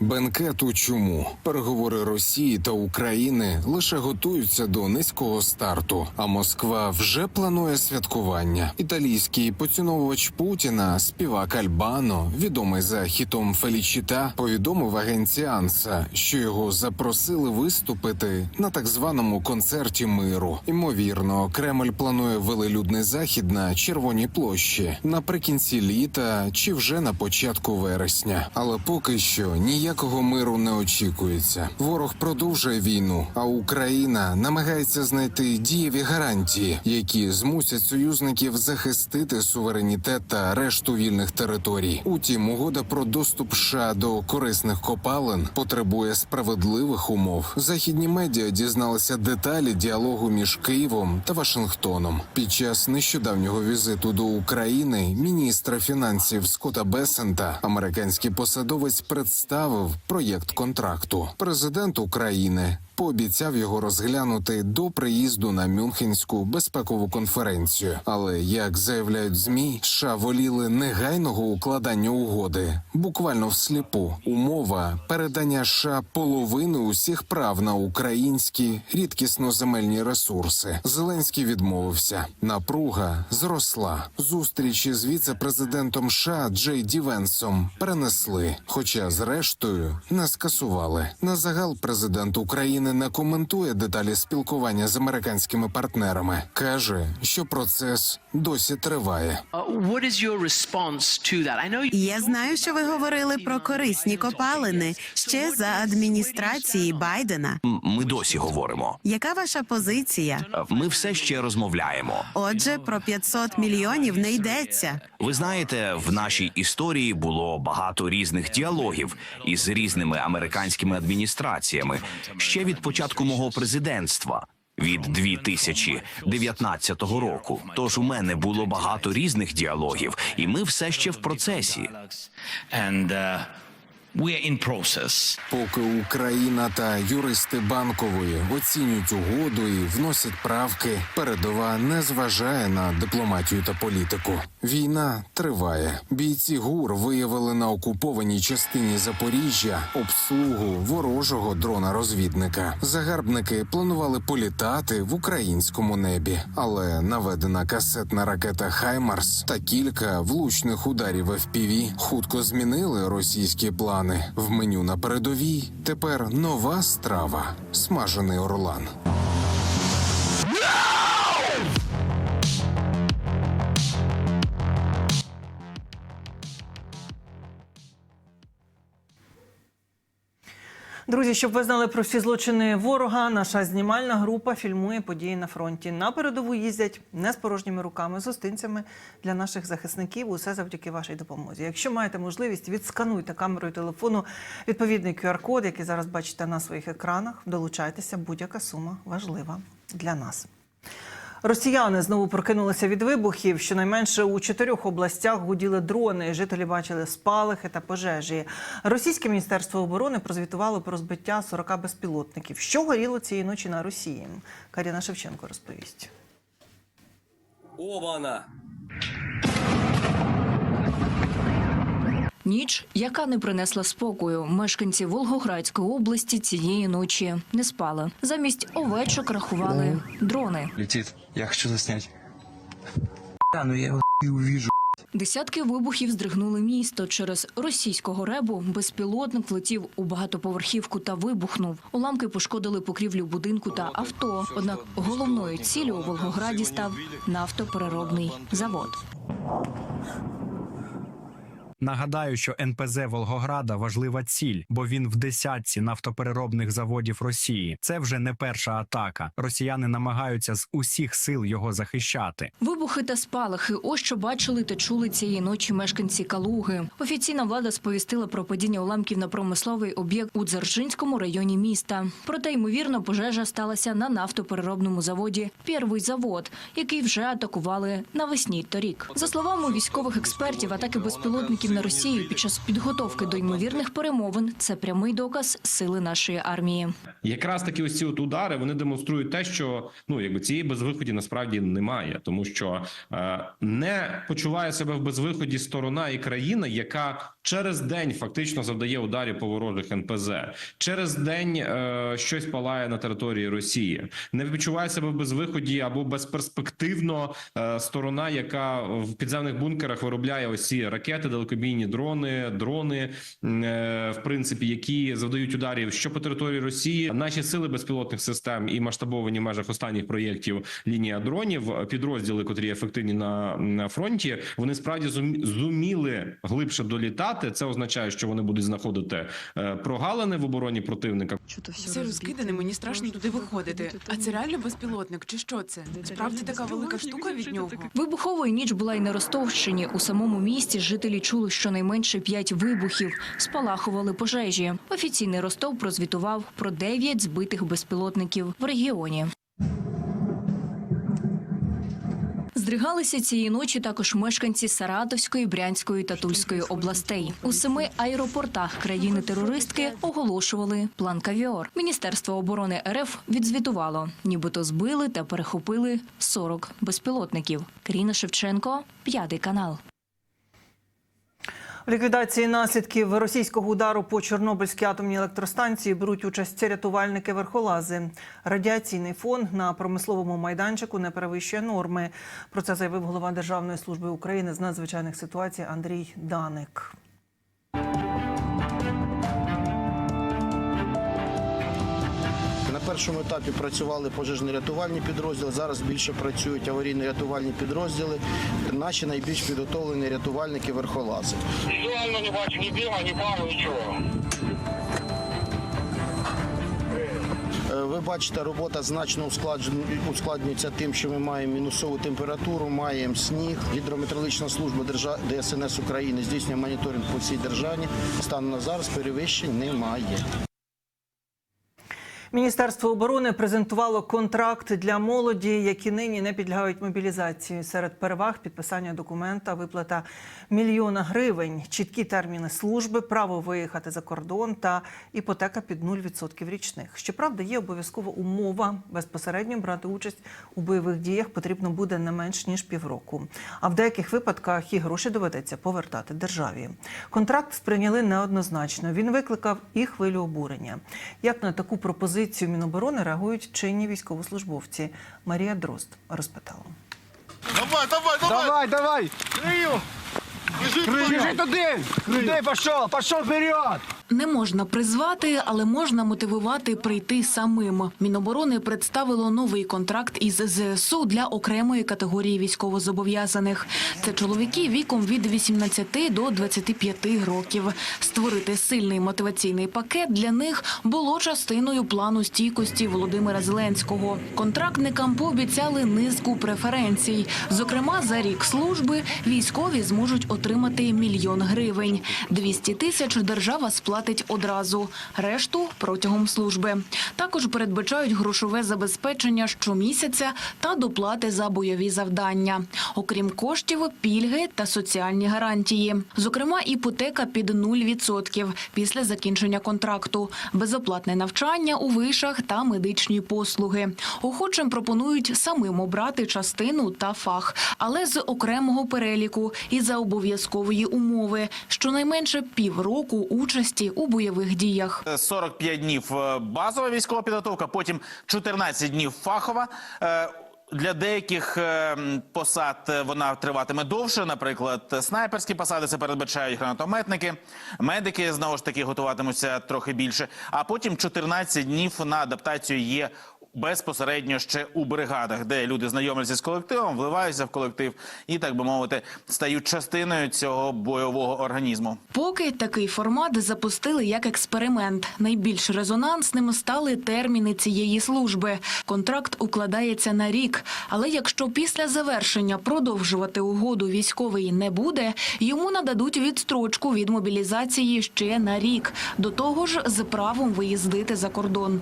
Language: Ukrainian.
Бенкет у чому переговори Росії та України лише готуються до низького старту. А Москва вже планує святкування. Італійський поціновувач Путіна, співак Альбано, відомий за хітом Фелічіта, повідомив агенції Анса, що його запросили виступити на так званому концерті миру. Ймовірно, Кремль планує велелюдний захід на Червоній площі наприкінці літа чи вже на початку вересня. Але поки що ніякого миру не очікується. Ворог продовжує війну, а Україна намагається знайти дієві гарантії, які змусять союзників захистити суверенітет та решту вільних територій. Утім, угода про доступ США до корисних копалин потребує справедливих умов. Західні медіа дізналися деталі діалогу між Києвом та Вашингтоном. Під час нещодавнього візиту до України міністра фінансів Скотта Бесента американський посадовець представив проєкт контракту. Президент України пообіцяв його розглянути до приїзду на Мюнхенську безпекову конференцію. Але як заявляють змі, США воліли негайного укладання угоди, буквально всліпу. Умова передання США половини усіх прав на українські рідкісноземельні ресурси. Зеленський відмовився. Напруга зросла. Зустрічі з віце-президентом США Джей Ді Венсом перенесли, хоча зрештою не скасували. На загал президент України не коментує деталі спілкування з американськими партнерами. каже, що процес досі триває. Uh, Я знаю, що ви говорили про корисні копалини ще за адміністрації Байдена. Ми досі говоримо. Яка ваша позиція? Е, Ми все ще розмовляємо. Отже, про 500 мільйонів не йдеться. Ви знаєте, в нашій історії було багато різних діалогів із різними американськими адміністраціями ще від початку мого президентства. Від 2019 року. Тож у мене було багато різних діалогів, і ми все ще в процесі. Uh, we're in process. Поки Україна та юристи банкової оцінюють угоду і вносять правки, передова не зважає на дипломатію та політику. Війна триває. Бійці ГУР виявили на окупованій частині Запоріжжя обслугу ворожого дрона-розвідника. Загарбники планували політати в українському небі, але наведена касетна ракета Хаймарс та кілька влучних ударів FPV хутко змінили російські плани. В меню на передовій тепер нова страва смажений орлан. Друзі, щоб ви знали про всі злочини ворога, наша знімальна група фільмує події на фронті. На передову їздять не з порожніми руками, з гостинцями для наших захисників. Усе завдяки вашій допомозі. Якщо маєте можливість, відскануйте камерою телефону відповідний QR-код, який зараз бачите на своїх екранах. Долучайтеся, будь-яка сума важлива для нас. Росіяни знову прокинулися від вибухів. Щонайменше у чотирьох областях гуділи дрони. Жителі бачили спалахи та пожежі. Російське міністерство оборони прозвітувало про збиття 40 безпілотників. Що горіло цієї ночі на Росії? Каріна Шевченко розповість. Обана! Ніч, яка не принесла спокою, мешканці Волгоградської області цієї ночі не спали. Замість овечок рахували дрони. Летит. Я хочу заснять. Да, ну я его и увижу. Десятки вибухів здригнули місто. Через російського ребу безпілотник влетів у багатоповерхівку та вибухнув. Уламки пошкодили покрівлю будинку та авто. Однак головною ціллю у Волгограді став нафтопереробний завод. Нагадаю, що НПЗ Волгограда важлива ціль, бо він в десятці нафтопереробних заводів Росії. Це вже не перша атака. Росіяни намагаються з усіх сил його захищати. Вибухи та спалахи. Ось що бачили та чули цієї ночі мешканці Калуги. Офіційна влада сповістила про падіння уламків на промисловий об'єкт у Дзержинському районі міста. Проте, ймовірно, пожежа сталася на нафтопереробному заводі Первий завод, який вже атакували навесні торік. За словами військових експертів, атаки безпілотників на Росію під час підготовки до ймовірних перемовин. Це прямий доказ сили нашої армії. Якраз такі ось ці от удари вони демонструють те, що ну якби цієї безвиході насправді немає, тому що е, не почуває себе в безвиході сторона і країна, яка через день фактично завдає ударів по ворожих НПЗ, через день е, щось палає на території Росії, не відчуває себе в безвиході або безперспективно е, сторона, яка в підземних бункерах виробляє ось ці ракети, далекобійні дрони, дрони, е, в принципі, які завдають ударів що по території Росії. Наші сили безпілотних систем і масштабовані в межах останніх проєктів лінія дронів, підрозділи, котрі ефективні на, на фронті, вони справді зум- зуміли глибше долітати. Це означає, що вони будуть знаходити е, прогалини в обороні противника. Все розкидане, мені страшно туди виходити. А це реально безпілотник, чи що це? Справді така велика штука від нього? Вибухової ніч була й на Ростовщині. У самому місті жителі чули щонайменше п'ять вибухів, спалахували пожежі. Офіційний Ростов прозвітував про дев'ять збитих безпілотників в регіоні. Здригалися цієї ночі також мешканці Саратовської, Брянської та Тульської областей. У семи аеропортах країни-терористки оголошували план кавіор. Міністерство оборони РФ відзвітувало, нібито збили та перехопили 40 безпілотників. Каріна Шевченко, п'ятий канал. Ліквідації наслідків російського удару по Чорнобильській атомній електростанції беруть участь рятувальники верхолази. Радіаційний фон на промисловому майданчику не перевищує норми. Про це заявив голова Державної служби України з надзвичайних ситуацій Андрій Даник. Першому етапі працювали пожежно-рятувальні підрозділи. Зараз більше працюють аварійно-рятувальні підрозділи. Наші найбільш підготовлені рятувальники верхолази. Візуально не бачу ні дима, ні пару, нічого. Е, Ви бачите, робота значно ускладнюється тим, що ми маємо мінусову температуру, маємо сніг. Гідрометеорологічна служба ДСНС України здійснює моніторинг по всій державі. Станом на зараз перевищень немає. Міністерство оборони презентувало контракт для молоді, які нині не підлягають мобілізації. Серед переваг підписання документа, виплата мільйона гривень, чіткі терміни служби, право виїхати за кордон та іпотека під 0% річних. Щоправда, є обов'язкова умова безпосередньо брати участь у бойових діях потрібно буде не менш ніж півроку. А в деяких випадках і гроші доведеться повертати державі. Контракт сприйняли неоднозначно. Він викликав і хвилю обурення. Як на таку пропозицію Міноборони реагують чинні військовослужбовці? Марія Дрозд розпитала. Давай, давай, давай! Давай, давай! Крию! Біжи, туди! Туди пішов, пішов вперед! Не можна призвати, але можна мотивувати прийти самим. Міноборони представило новий контракт із ЗСУ для окремої категорії військовозобов'язаних. Це чоловіки віком від 18 до 25 років. Створити сильний мотиваційний пакет для них було частиною плану стійкості Володимира Зеленського. Контрактникам пообіцяли низку преференцій. Зокрема, за рік служби військові зможуть отримати мільйон гривень. 200 тисяч держава сплатить одразу, решту протягом служби. Також передбачають грошове забезпечення щомісяця та доплати за бойові завдання. Окрім коштів, пільги та соціальні гарантії. Зокрема, іпотека під 0% після закінчення контракту, безоплатне навчання у вишах та медичні послуги. Охочим пропонують самим обрати частину та фах, але з окремого переліку і за обов'язкової умови, щонайменше півроку участі у бойових діях. 45 днів е, базова військова підготовка, потім 14 днів фахова. Е, Для деяких е, посад е, вона триватиме довше. Наприклад, снайперські посади це передбачають гранатометники, медики знову ж таки готуватимуться трохи більше. А потім 14 днів на адаптацію є безпосередньо ще у бригадах, де люди знайомляться з колективом, вливаються в колектив і, так би мовити, стають частиною цього бойового організму. Поки такий формат запустили як експеримент. Найбільш резонансним стали терміни цієї служби. Контракт укладається на рік. Але якщо після завершення продовжувати угоду військовий не буде, йому нададуть відстрочку від мобілізації ще на рік. До того ж, з правом виїздити за кордон.